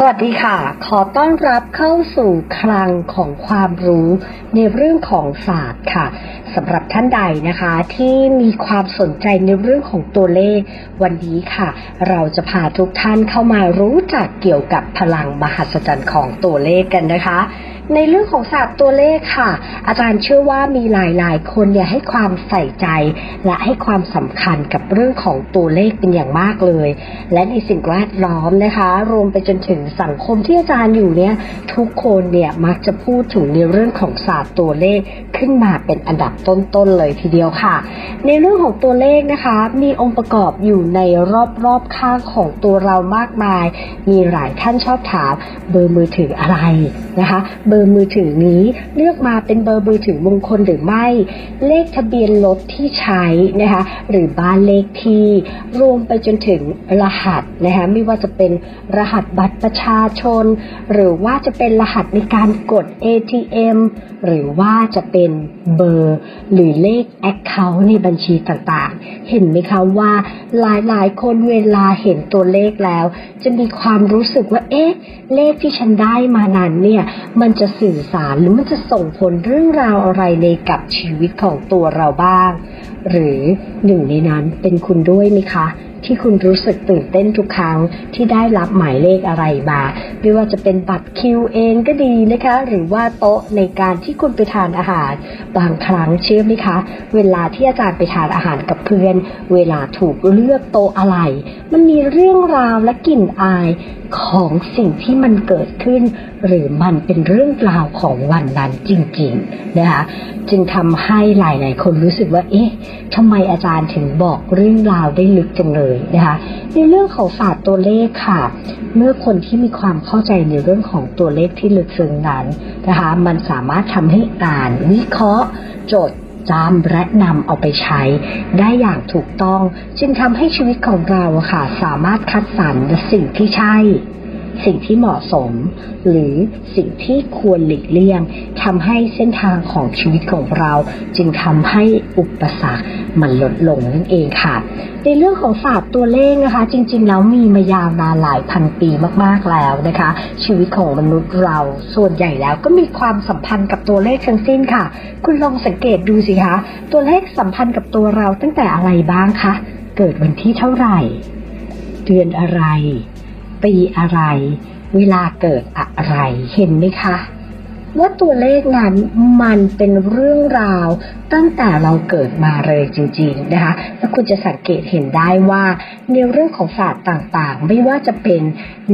สวัสดีค่ะ ขอต้อนรับเข้าสู่คลังของความรู้ในเรื่องของศาสตร์ค่ะสำหรับท่านใดนะคะที่มีความสนใจในเรื่องของตัวเลข วันนี้ค่ะ เราจะพาทุกท่านเข้ามารู้จักเกี่ยวกับพลังมหัศจรรย์ของตัวเลขกันนะคะ ในเรื่องของศาสตร์ตัวเลขค่ะ อาจารย์เชื่อว่ามีหลายๆ คนเนี่ยให้ความใส่ใจ และให้ความสำคัญกับเรื่องของตัวเลขเป็นอย่างมากเลย และในสิ่งแวดล้อมนะคะ รวมไปจนถึงสังคมที่อาจารย์อยู่เนี่ยทุกคนเนี่ยมักจะพูดถึงในเรื่องของศาสตร์ตัวเลขขึ้นมาเป็นอันดับต้นๆเลยทีเดียวค่ะ ในเรื่องของตัวเลขนะคะ มีองค์ประกอบอยู่ในรอบๆข้างของตัวเรามากมาย มีหลายท่านชอบถามเบอร์มือถืออะไรนะคะเบอร์อร์มือถือนี้เลือกมาเป็นเบอร์มือถือมงคลหรือไม่ เลขทะเบียนรถที่ใช้นะคะหรือบ้านเลขที่รวมไปจนถึงรหัสนะคะไม่ว่าจะเป็นรหัสบัตรประชาชน หรือว่าจะเป็นรหัสในการกด ATM หรือว่าจะเป็นเบอร์หรือเลข Account ในบัญชีต่างๆ เห็นไหมคะว่าหลายๆ คนเวลาเห็นตัวเลขแล้ว จะมีความรู้สึกว่าเอ๊ะเลขที่ฉันได้มานั้นเนี่ยมันจะสื่อสารหรือมันจะส่งผลเรื่องราวอะไรในกับชีวิตของตัวเราบ้าง หรือหนึ่งในนั้นเป็นคุณด้วยไหมคะ ที่คุณรู้สึกตื่นเต้นทุกครั้งที่ได้รับหมายเลขอะไรมาไม่ว่าจะเป็นบัตรคิวเองก็ดีนะคะ หรือว่าโต๊ะในการที่คุณไปทานอาหาร บางครั้งเชื่อไหมคะ เวลาที่อาจารย์ไปทานอาหารกับเพื่อน เวลาถูกเลือกโต๊ะอะไร มันมีเรื่องราวและกลิ่นอายของสิ่งที่มันเกิดขึ้น หรือมันเป็นเรื่องราวของวันนั้นจริงๆนะคะจึงทำให้หลายๆคนรู้สึกว่า เอ๊ะทำไมอาจารย์ถึงบอกเรื่องราวได้ลึกจังเลยนะคะในเรื่องของศาสตร์ตัวเลขค่ะ เมื่อคนที่มีความเข้าใจในเรื่องของตัวเลขที่ลึกซึ้งนั้นนะคะมันสามารถทำให้อ่าน วิเคราะห์ จดจำและนำเอาไปใช้ ได้อย่างถูกต้อง จึงทำให้ชีวิตของเราค่ะ สามารถคัดสรรสิ่งที่ใช่ สิ่งที่เหมาะสม หรือสิ่งที่ควรหลีกเลี่ยงทำให้เส้นทางของชีวิตของเรา จึงทำให้อุปสรรคมันลดลงนั่นเองค่ะ ในเรื่องของศาสตร์ตัวเลขนะคะ จริง ๆ แล้วมีมายาวนานหลายพันปีมากๆแล้วนะคะ ชีวิตของมนุษย์เราส่วนใหญ่แล้วก็มีความสัมพันธ์กับตัวเลขทั้งสิ้นค่ะ คุณลองสังเกตดูสิคะตัวเลขสัมพันธ์กับตัวเราตั้งแต่อะไรบ้างคะเกิดวันที่เท่าไหร่ เดือนอะไร ปีอะไร เวลาเกิดอะไรเห็นไหมคะว่าตัวเลขนั้นมันเป็นเรื่องราวตั้งแต่เราเกิดมาเลยจริงๆนะคะ แล้วคุณจะสังเกตเห็นได้ว่าในเรื่องของศาสตร์ต่างๆ ไม่ว่าจะเป็น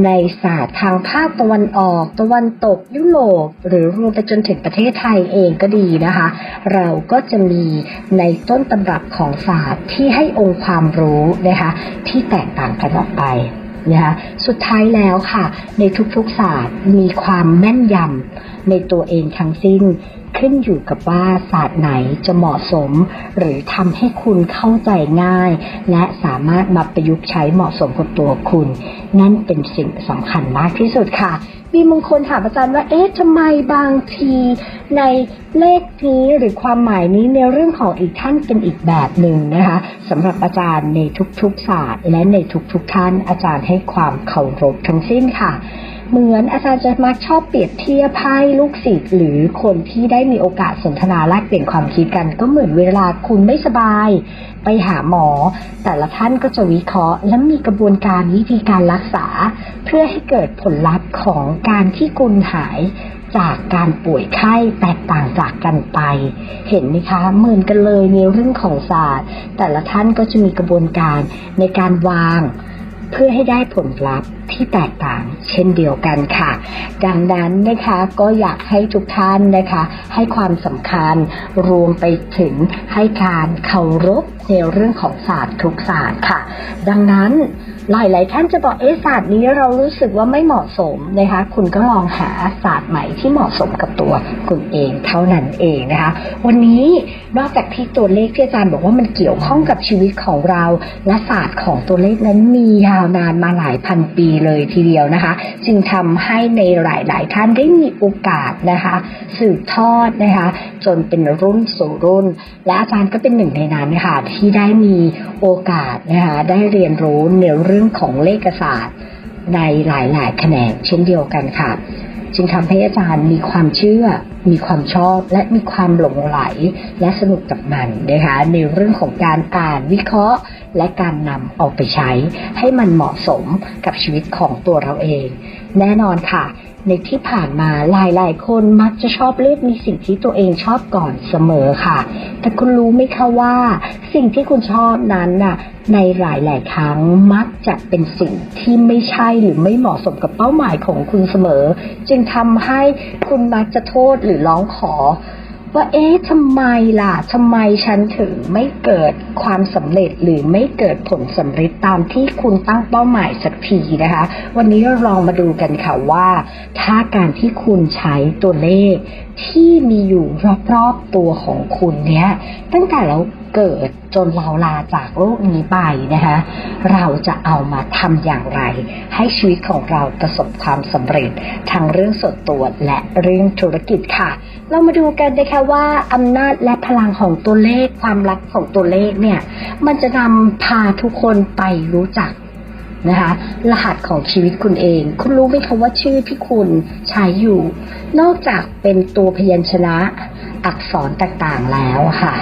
ในศาสตร์ทางภาคตะวันออก ตะวันตกยุโรปหรือรวมไปจนถึงประเทศไทยเองก็ดีนะคะ เราก็จะมีในต้นตำรับของศาสตร์ที่ให้องค์ความรู้นะคะที่แตกต่างกันออกไป นะคะ สุดท้ายแล้วค่ะ ในทุกๆศาสตร์มีความแม่นยำ ในตัวเองทั้งสิ้น ขึ้นอยู่กับว่าศาสตร์ไหนจะเหมาะสม หรือทำให้คุณเข้าใจง่าย และสามารถมาประยุกต์ใช้เหมาะสมกับตัวคุณ นั่นเป็นสิ่งสำคัญมากที่สุดค่ะมีบางคนถามอาจารย์ว่า เอ๊ะทำไมบางทีในเลขนี้หรือความหมายนี้ในเรื่องของอีกท่านเป็นอีกแบบหนึ่งนะคะสำหรับอาจารย์ในทุกๆศาสตร์ และในทุกๆท่านอาจารย์ให้ความเคารพทั้งสิ้นค่ะ เหมือนอาจารย์จะมักชอบเปรียบเทียบให้ลูกศิษย์หรือคนที่ได้มีโอกาสสนทนาแลกเปลี่ยนความคิดกัน ก็เหมือนเวลาคุณไม่สบาย ไปหาหมอ แต่ละท่านก็จะวิเคราะห์ และมีกระบวนการวิธีการรักษา เพื่อให้เกิดผลลัพธ์ของการที่คุณหายจากการป่วยไข้แตกต่างจากกันไป เห็นไหมคะเหมือนกันเลยในเรื่องของศาสตร์ แต่ละท่านก็จะมีกระบวนการในการวาง เพื่อให้ได้ผลลัพธ์ที่แตกต่างเช่นเดียวกันค่ะ ดังนั้นนะคะก็อยากให้ทุกท่านนะคะ ให้ความสำคัญรวมไปถึงให้การเคารพในเรื่องของศาสตร์ทุกศาสตร์ค่ะ ดังนั้น หลายๆท่านจะบอกเอศาสตร์นี้เรารู้สึกว่าไม่เหมาะสมนะคะ คุณก็ลองหาศาสตร์ใหม่ที่เหมาะสมกับตัวคุณเองเท่านั้นเองนะคะ วันนี้นอกจากที่ตัวเลขที่อาจารย์บอกว่ามันเกี่ยวข้องกับชีวิตของเรา และศาสตร์ของตัวเลขนั้นมียาวนานมาหลายพันปีเลยทีเดียวนะคะ จึงทำให้ในหลายๆท่านได้มีโอกาสนะคะ สืบทอดนะคะ จนเป็นรุ่นสู่รุ่น และอาจารย์ก็เป็นหนึ่งในนั้นนะคะที่ได้มีโอกาสนะคะได้เรียนรู้ในเรื่องื่องของเลขศาสตร์ในหลายๆ แขนงเช่นเดียวกันค่ะ จึงทำให้อาจารย์มีความเชื่อ มีความชอบและมีความหลงไหลและสนุกกับมันนะคะในเรื่องของการอ่านวิเคราะห์ และการนำเอาไปใช้ ให้มันเหมาะสมกับชีวิตของตัวเราเอง แน่นอนค่ะ ในที่ผ่านมาหลายๆ คนมักจะชอบเลือกในสิ่งที่ตัวเองชอบก่อนเสมอค่ะ แต่คุณรู้ไหมคะว่า สิ่งที่คุณชอบนั้นน่ะ ในหลายๆครั้งมักจะเป็นสิ่งที่ไม่ใช่หรือไม่เหมาะสมกับเป้าหมายของคุณเสมอ จึงทำให้คุณมักจะโทษหรือร้องขอ ว่าเอ๊ะทำไมล่ะทำไมฉันถึงไม่เกิดความสำเร็จหรือไม่เกิดผลสำเร็จตามที่คุณตั้งเป้าหมายสักทีนะคะ วันนี้เราลองมาดูกันค่ะว่า ถ้าการที่คุณใช้ตัวเลข ที่มีอยู่รอบๆตัวของคุณเนี้ยตั้งแต่เราเกิดจนเราลาจากโลกนี้ไปนะคะเราจะเอามาทำอย่างไร ให้ชีวิตของเราประสบความสำเร็จทั้งเรื่องส่วนตัวและเรื่องธุรกิจค่ะ เรามาดูกันนะคะว่าอำนาจและพลังของตัวเลขความรักของตัวเลขเนี่ยมันจะนำพาทุกคนไปรู้จัก นะคะ รหัสของชีวิตคุณเอง คุณรู้ไหมคะว่าชื่อที่คุณใช้อยู่ นอกจากเป็นตัวพยัญชนะ อักษรต่างๆแล้วค่ะ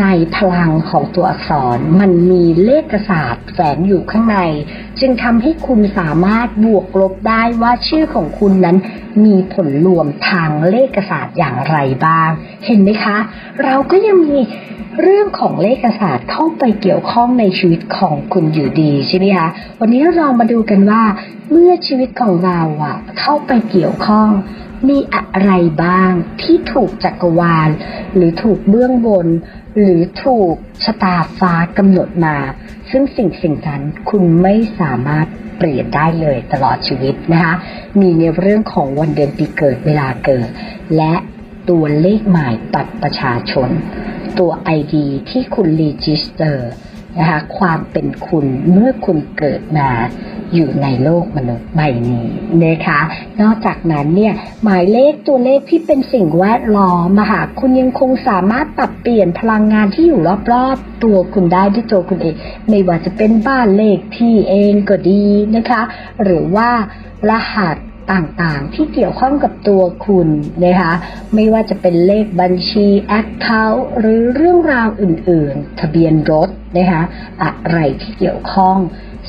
ในพลังของตัวอักษรมันมีเลขศาสตร์แฝงอยู่ข้างใน จึงทำให้คุณสามารถบวกลบได้ว่าชื่อของคุณนั้นมีผลรวมทางเลขศาสตร์อย่างไรบ้าง เห็นไหมคะ เราก็ยังมีเรื่องของเลขศาสตร์เข้าไปเกี่ยวข้องในชีวิตของคุณอยู่ดีใช่ไหมคะ วันนี้เรามาดูกันว่า เมื่อชีวิตของเราอะเข้าไปเกี่ยวข้อง มีอะไรบ้างที่ถูกจักรวาล หรือถูกเบื้องบน หรือถูกชะตาฟ้ากำหนดมา ซึ่งสิ่งสิ่งนั้นคุณไม่สามารถเปลี่ยนได้เลยตลอดชีวิตนะคะ มีในเรื่องของวันเดือนปีเกิดเวลาเกิด และตัวเลขหมายบัตรประชาชน ตัว ID ที่คุณรีจิสเตอร์ นะคะความเป็นคุณเมื่อคุณเกิดมาอยู่ในโลกมนุษย์ใบนี้นะคะ นอกจากนั้นเนี่ยหมายเลขตัวเลขที่เป็นสิ่งแวดล้อมอะค่ะคุณยังคงสามารถปรับเปลี่ยนพลังงานที่อยู่รอบๆตัวคุณได้ด้วยตัวคุณเอง ไม่ว่าจะเป็นบ้านเลขที่เองก็ดีนะคะ หรือว่ารหัส ต่างๆ ที่เกี่ยวข้องกับตัวคุณนะคะไม่ว่าจะเป็นเลขบัญชีแอคเคาท์หรือเรื่องราวอื่นๆ ทะเบียนรถนะคะอะไรที่เกี่ยวข้อง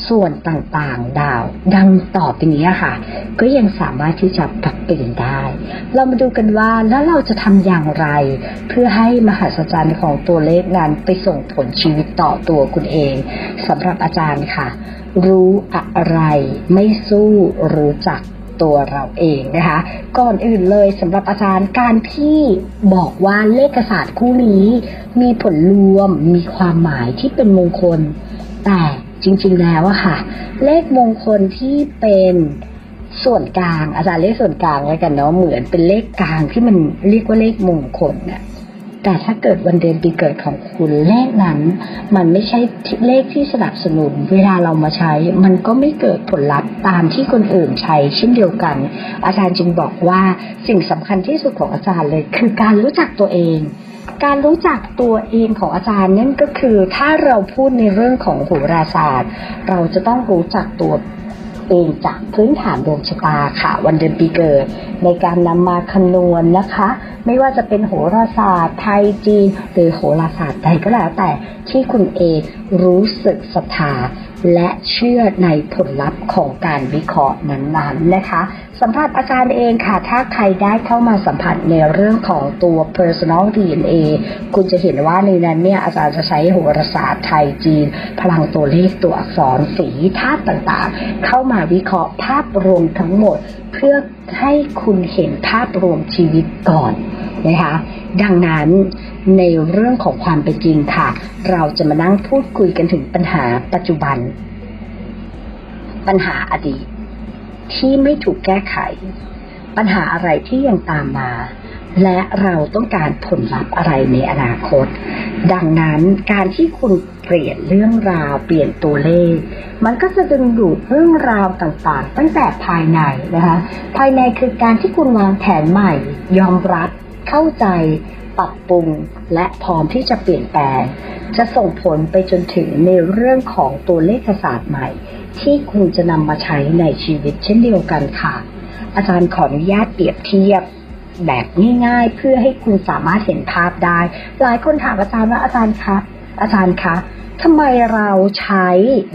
ส่วนต่างๆ ดาว ดังต่อไปนี้ค่ะ ก็ยังสามารถที่จะปรับเปลี่ยนได้ เรามาดูกันว่าแล้วเราจะทำอย่างไร เพื่อให้มหัศจรรย์ของตัวเลขนั้นไปส่งผลชีวิตต่อตัวคุณเองสำหรับอาจารย์ค่ะ รู้อะไรไม่สู้รู้จัก ตัวเราเองนะคะ ก่อนอื่นเลยสำหรับอาจารย์การที่บอกว่าเลขศาสตร์คู่นี้ มีผลรวมมีความหมายที่เป็นมงคล แต่จริงๆแล้วอะค่ะ เลขมงคลที่เป็นส่วนกลางอาจารย์เรียกส่วนกลางไว้กันเนาะเหมือนเป็นเลขกลางที่มันเรียกว่าเลขมงคลเนี่ย แต่ถ้าเกิดวันเดือนปีเกิดของคุณเลขนั้น มันไม่ใช่เลขที่สนับสนุน เวลาเรามาใช้ มันก็ไม่เกิดผลลัพธ์ตามที่คนอื่นใช้เช่นเดียวกัน อาจารย์จึงบอกว่าสิ่งสำคัญที่สุดของอาจารย์เลย คือการรู้จักตัวเองการรู้จักตัวเองของอาจารย์นั่นก็คือ ถ้าเราพูดในเรื่องของโหราศาสตร์ เราจะต้องรู้จักตัวเองจากพื้นฐานดวงชะตาค่ะ วันเดือนปีเกิด ในการนำมาคำนวณนะคะ ไม่ว่าจะเป็นโหราศาสตร์ไทยจีน หรือโหราศาสตร์ใดก็แล้วแต่ที่คุณเองรู้สึกศรัทธาและเชื่อในผลลัพธ์ของการวิเคราะห์นั้นๆนะคะสัมผัสอาจารย์เองค่ะ ถ้าใครได้เข้ามาสัมผัสในเรื่องของตัว personal DNA คุณจะเห็นว่าในนั้นเนี่ยอาจารย์จะใช้โหราศาสตร์ไทยจีน พลังตัวเลขตัวอักษรสีธาตุต่างๆ เข้ามาวิเคราะห์ภาพรวมทั้งหมดเพื่อให้คุณเห็นภาพรวมชีวิตก่อนนะคะ ดังนั้นในเรื่องของความเป็นจริงค่ะ เราจะมานั่งพูดคุยกันถึงปัญหาปัจจุบัน ปัญหาอดีตที่ไม่ถูกแก้ไข ปัญหาอะไรที่ยังตามมา และเราต้องการผลลัพธ์อะไรในอนาคต ดังนั้นการที่คุณเปลี่ยนเรื่องราวเปลี่ยนตัวเลข มันก็จะดึงดูดเรื่องราวต่างๆ ตั้งแต่ภายในนะคะ ภายในคือการที่คุณวางแผนใหม่ ยอมรับเข้าใจปรับปรุงและพร้อมที่จะเปลี่ยนแปลง จะส่งผลไปจนถึงในเรื่องของตัวเลขศาสตร์ใหม่ ที่คุณจะนำมาใช้ในชีวิตเช่นเดียวกันค่ะ อาจารย์ขออนุญาตเปรียบเทียบ แบบง่ายๆ เพื่อให้คุณสามารถเห็นภาพได้ หลายคนถามอาจารย์ว่าอาจารย์ครับอาจารย์คะทำไมเราใช้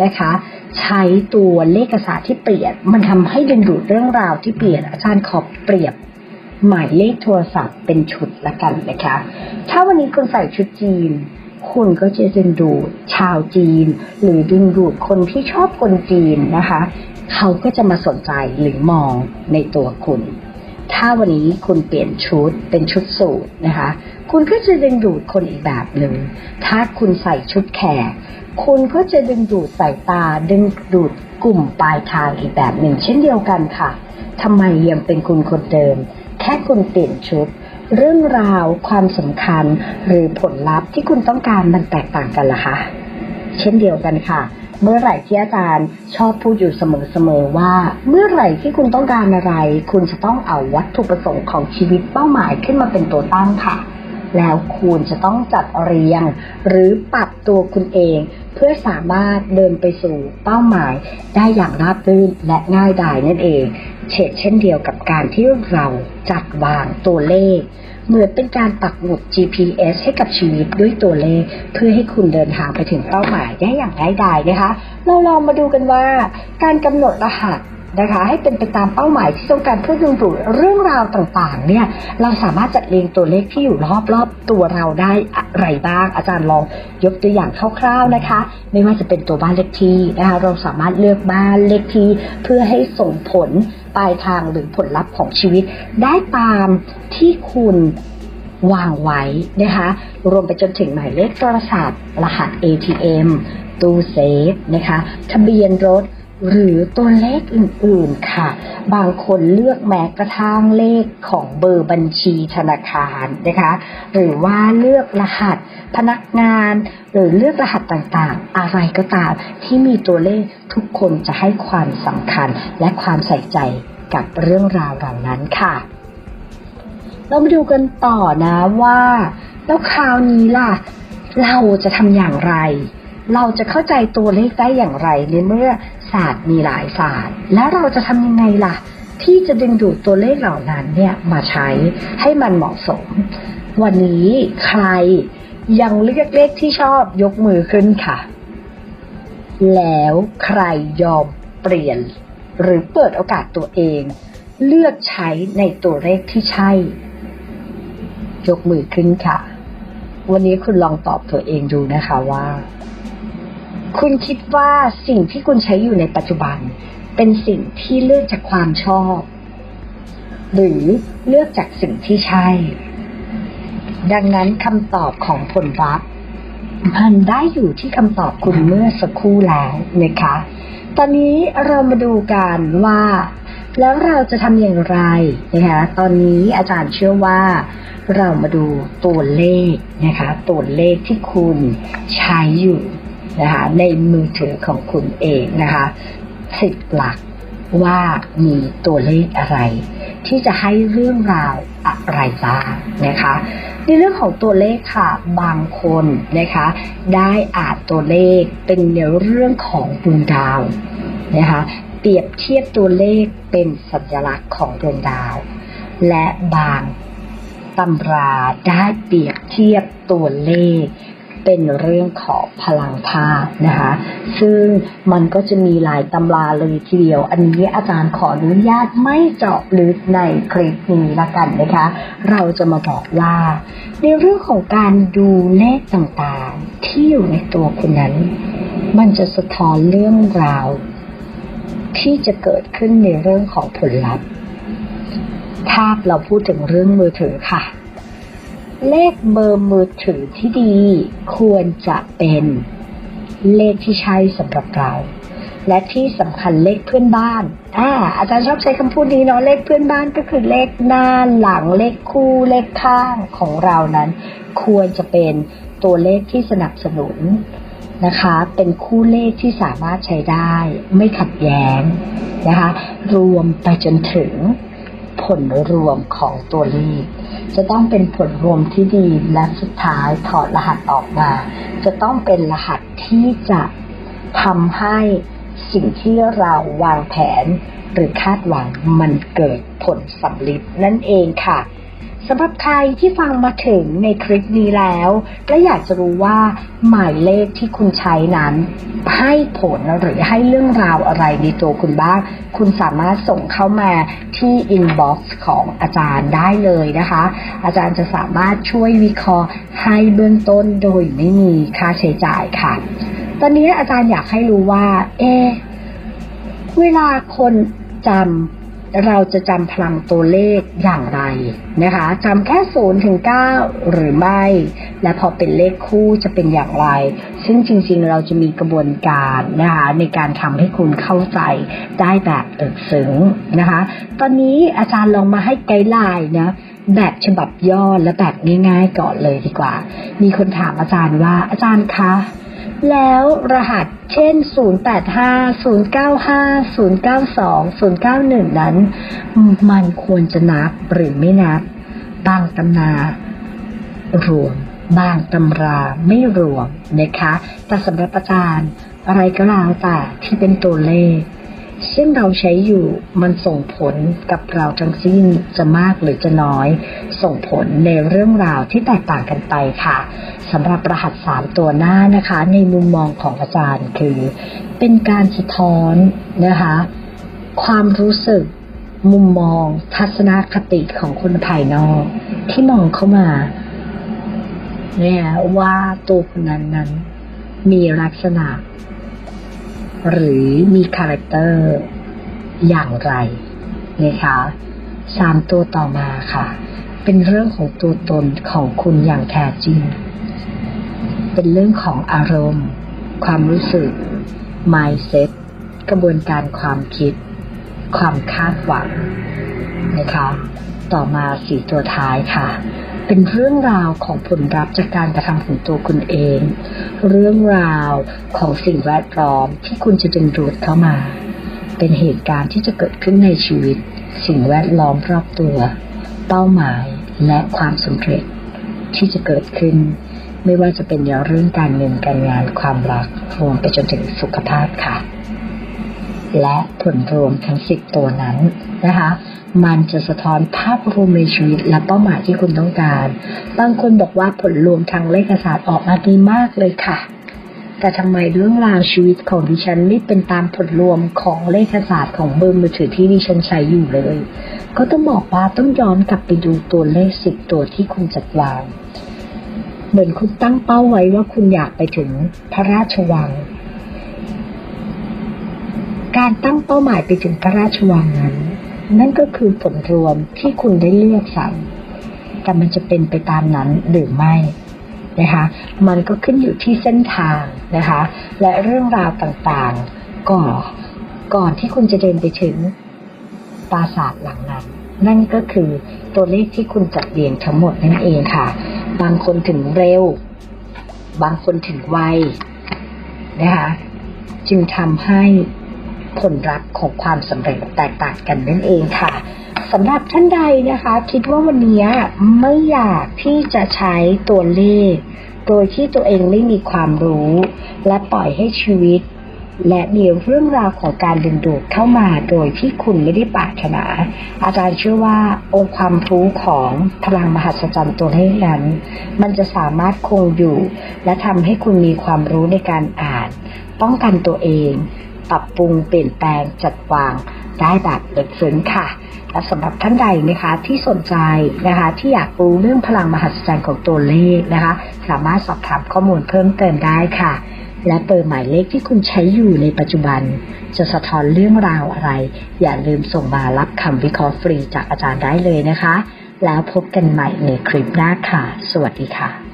นะคะใช้ตัวเลขศาสตร์ที่เปลี่ยน มันทำให้ดึงดูดเรื่องราวที่เปลี่ยน อาจารย์ขอบเปรียบหมายเลขโทรศัพท์เป็นชุดละกันนะคะ ถ้าวันนี้คุณใส่ชุดจีน คุณก็จะดึงดูดชาวจีน หรือดึงดูดคนที่ชอบคนจีนนะคะ เขาก็จะมาสนใจหรือมองในตัวคุณ ถ้าวันนี้คุณเปลี่ยนชุดเป็นชุดสูทนะคะ คุณก็จะดึงดูดคนอีกแบบหนึ่ง ถ้าคุณใส่ชุดแขก คุณก็จะดึงดูดสายตา ดึงดูดกลุ่มปลายทางอีกแบบหนึ่ง เช่นเดียวกันค่ะทำไมยังเป็นคุณคนเดิม แค่คุณเปลี่ยนชุด เรื่องราวความสำคัญหรือผลลัพธ์ที่คุณต้องการมันแตกต่างกันล่ะคะ เช่นเดียวกันค่ะ เมื่อไหร่ที่อาจารย์ชอบพูดอยู่เสมอๆว่า เมื่อไหร่ที่คุณต้องการอะไร คุณจะต้องเอาวัตถุประสงค์ของชีวิตเป้าหมายขึ้นมาเป็นตัวตั้งค่ะ แล้วคุณจะต้องจัดเรียง หรือปรับตัวคุณเอง เพื่อสามารถเดินไปสู่เป้าหมาย ได้อย่างราบรื่นและง่ายดายนั่นเอง เช่นเช่นเดียวกับการที่เราจัดวางตัวเลข เหมือนเป็นการปักหมุด GPS ให้กับชีวิตด้วยตัวเลข เพื่อให้คุณเดินทางไปถึงเป้าหมายได้อย่างง่ายดายนะคะ เราลองมาดูกันว่า การกำหนดรหัส นะคะ ให้เป็นไปตามเป้าหมายที่ต้องการเพื่อดึงดูดเรื่องราวต่างๆ เนี่ยเราสามารถจัดเรียงตัวเลขที่อยู่รอบๆตัวเราได้อะไรบ้าง อาจารย์ลองยกตัวอย่างคร่าวๆนะคะ ไม่ว่าจะเป็นตัวบ้านเลขที่นะคะ เราสามารถเลือกบ้านเลขที่เพื่อให้ส่งผลปลายทางหรือผลลัพธ์ของชีวิต ได้ตามที่คุณวางไว้นะคะ รวมไปจนถึงหมายเลขโทรศัพท์รหัส ATM ตู้เซฟนะคะ ทะเบียนรถ หรือตัวเลขอื่นๆค่ะ บางคนเลือกแม้กระทั่งเลขของเบอร์บัญชีธนาคารนะคะ หรือว่าเลือกรหัสพนักงาน หรือเลือกรหัสต่างๆ อะไรก็ตามที่มีตัวเลขทุกคนจะให้ความสำคัญและความใส่ใจกับเรื่องราวเหล่านั้นค่ะเรามาดูกันต่อนะว่า แล้วคราวนี้ล่ะ เราจะทำอย่างไร เราจะเข้าใจตัวเลขได้อย่างไรในเมื่อ ศาสตร์มีหลายศาสตร์ แล้วเราจะทำยังไงล่ะ ที่จะดึงดูดตัวเลขเหล่านั้นเนี่ยมาใช้ให้มันเหมาะสม วันนี้ใครยังเลือกเลขที่ชอบยกมือขึ้นค่ะ แล้วใครยอมเปลี่ยน หรือเปิดโอกาสตัวเอง เลือกใช้ในตัวเลขที่ใช่ ยกมือขึ้นค่ะ วันนี้คุณลองตอบตัวเองดูนะคะว่า คุณคิดว่าสิ่งที่คุณใช้อยู่ในปัจจุบัน เป็นสิ่งที่เลือกจากความชอบ หรือเลือกจากสิ่งที่ใช่ ดังนั้นคำตอบของผลลัพธ์มันได้อยู่ที่คำตอบคุณเมื่อสักครู่แล้วนะคะ ตอนนี้เรามาดูกันว่า แล้วเราจะทำอย่างไรนะคะตอนนี้อาจารย์เชื่อว่า เรามาดูตัวเลขนะคะ ตัวเลขที่คุณใช้อยู่ นะคะในมือถือของคุณเองนะคะสิบหลักว่ามีตัวเลขอะไร ที่จะให้เรื่องราวอะไรบ้างนะคะในเรื่องของตัวเลขค่ะบางคนนะคะ ได้อ่านตัวเลขเป็นในเรื่องของดวงดาวนะคะเปรียบเทียบตัวเลขเป็นสัญลักษณ์ของดวงดาว และบางตำราได้เปรียบเทียบตัวเลข เป็นเรื่องของพลังธาตุนะคะ ซึ่งมันก็จะมีหลายตำราเลยทีเดียว อันนี้อาจารย์ขออนุญาตไม่เจาะลึกในคลิปนี้ละกันนะคะ เราจะมาบอกว่า ในเรื่องของการดูเลขต่างๆ ที่อยู่ในตัวคุณนั้น มันจะสะท้อนเรื่องราว ที่จะเกิดขึ้นในเรื่องของผลลัพธ์ถ้าเราพูดถึงเรื่องมือถือค่ะ เลขเบอร์มือถือที่ดี ควรจะเป็นเลขที่ใช่สำหรับเรา และที่สำคัญเลขเพื่อนบ้านอ่าอาจารย์ชอบใช้คำพูดนี้เนาะเลขเพื่อนบ้านก็คือเลขหน้าหลังเลขคู่เลขข้างของเรานั้น ควรจะเป็นตัวเลขที่สนับสนุนนะคะ เป็นคู่เลขที่สามารถใช้ได้ ไม่ขัดแย้งนะคะ รวมไปจนถึงผลรวมของตัวเลข จะต้องเป็นผลรวมที่ดีและสุดท้ายถอดรหัสออกมา จะต้องเป็นรหัสที่จะทำให้สิ่งที่เราวางแผนหรือคาดหวังมันเกิดผลสำเร็จนั่นเองค่ะ สำหรับใครที่ฟังมาถึงในคลิปนี้แล้ว และอยากจะรู้ว่าหมายเลขที่คุณใช้นั้น ให้ผลหรือให้เรื่องราวอะไรในตัวคุณบ้าง คุณสามารถส่งเข้ามาที่อินบ็อกซ์ของอาจารย์ได้เลยนะคะ อาจารย์จะสามารถช่วยวิเคราะห์ให้เบื้องต้นโดยไม่มีค่าใช้จ่ายค่ะ ตอนนี้อาจารย์อยากให้รู้ว่า เอ เวลาคนจำ เราจะจำพลังตัวเลขอย่างไรนะคะจำแค่ศูนย์ถึงเก้าหรือไม่ และพอเป็นเลขคู่จะเป็นอย่างไร ซึ่งจริงๆเราจะมีกระบวนการนะคะในการทำให้คุณเข้าใจได้แบบตึกซึ้งนะคะ ตอนนี้อาจารย์ลองมาให้ไกด์ไลน์นะแบบฉบับย่อและแบบง่ายๆก่อนเลยดีกว่า มีคนถามอาจารย์ว่าอาจารย์คะ แล้วรหัสเช่น 085 095 092 091 นั้น มันควรจะนับหรือไม่นับ บางตำนารวม บางตำราไม่รวมนะคะ แต่สำหรับอาจารย์อะไรก็แล้วแต่ที่เป็นตัวเลข ซึ่งเราใช้อยู่มันส่งผลกับเราทั้งสิ้นจะมากหรือจะน้อย ส่งผลในเรื่องราวที่แตกต่างกันไปค่ะสำหรับรหัสสามตัวหน้านะคะ ในมุมมองของอาจารย์คือ เป็นการสะท้อนนะคะ ความรู้สึก มุมมอง ทัศนคติของคนภายนอก ที่มองเข้ามาเนี่ยว่าตัวคนนั้นนั้นมีลักษณะ หรือมีคาแรคเตอร์อย่างไรนะคะสามตัวต่อมาค่ะ เป็นเรื่องของตัวตนของคุณอย่างแท้จริง เป็นเรื่องของอารมณ์ ความรู้สึก mindset กระบวนการความคิด ความคาดหวังนะคะ ต่อมาสี่ตัวท้ายค่ะ เป็นเรื่องราวของผลลัพธ์จากการกระทำของตัวคุณเอง เรื่องราวของสิ่งแวดล้อมที่คุณจะดึงดูดเข้ามา เป็นเหตุการณ์ที่จะเกิดขึ้นในชีวิต สิ่งแวดล้อมรอบตัว เป้าหมายและความสำเร็จ ที่จะเกิดขึ้น ไม่ว่าจะเป็นเรื่องการเงินการงานความรักรวมไปจนถึงสุขภาพค่ะ และผลรวมทั้งสิบตัวนั้นนะคะ มันจะสะท้อนภาพรวมในชีวิตและเป้าหมายที่คุณต้องการ บางคนบอกว่าผลรวมทางเลขศาสตร์ออกมาดีมากเลยค่ะ แต่ทำไมเรื่องราวชีวิตของดิฉันไม่เป็นตามผลรวมของเลขศาสตร์ของเบอร์มือถือที่ดิฉันใช้อยู่เลย ก็ต้องบอกว่าต้องย้อนกลับไปดูตัวเลขสิบตัวที่คุณจัดวาง เหมือนคุณตั้งเป้าไว้ว่าคุณอยากไปถึงพระราชวัง การตั้งเป้าหมายไปถึงพระราชวังนั้น นั่นก็คือผลรวมที่คุณได้เลือกสรรแต่มันจะเป็นไปตามนั้นหรือไม่นะคะ มันก็ขึ้นอยู่ที่เส้นทางนะคะ และเรื่องราวต่างๆ ก่อนก่อนที่คุณจะเดินไปถึงปราสาทหลังนั้น นั่นก็คือตัวเลขที่คุณจัดเรียงทั้งหมดนั่นเองค่ะ บางคนถึงเร็ว บางคนถึงไวนะคะ จึงทำให้ ผลลัพธ์ของความสำเร็จแตกต่างกันนั่นเองค่ะสำหรับท่านใดนะคะ คิดว่าวันนี้ไม่อยากที่จะใช้ตัวเลข โดยที่ตัวเองไม่มีความรู้ และปล่อยให้ชีวิต และมีเรื่องราวของการดึงดูดเข้ามาโดยที่คุณไม่ได้ปรารถนา อาจารย์เชื่อว่าองค์ความรู้ของพลังมหัศจรรย์ตัวเลขนั้น มันจะสามารถคงอยู่ และทำให้คุณมีความรู้ในการอ่าน ป้องกันตัวเอง ปรับปรุงเปลี่ยนแปลงจัดวางได้แบบลึกซึ้งค่ะ และสำหรับท่านใดนะคะที่สนใจนะคะที่อยากรู้เรื่องพลังมหัศจรรย์ของตัวเลขนะคะ สามารถสอบถามข้อมูลเพิ่มเติมได้ค่ะ และเบอร์หมายเลขที่คุณใช้อยู่ในปัจจุบัน จะสะท้อนเรื่องราวอะไร อย่าลืมส่งมารับคำวิเคราะห์ฟรีจากอาจารย์ได้เลยนะคะ แล้วพบกันใหม่ในคลิปหน้าค่ะ สวัสดีค่ะ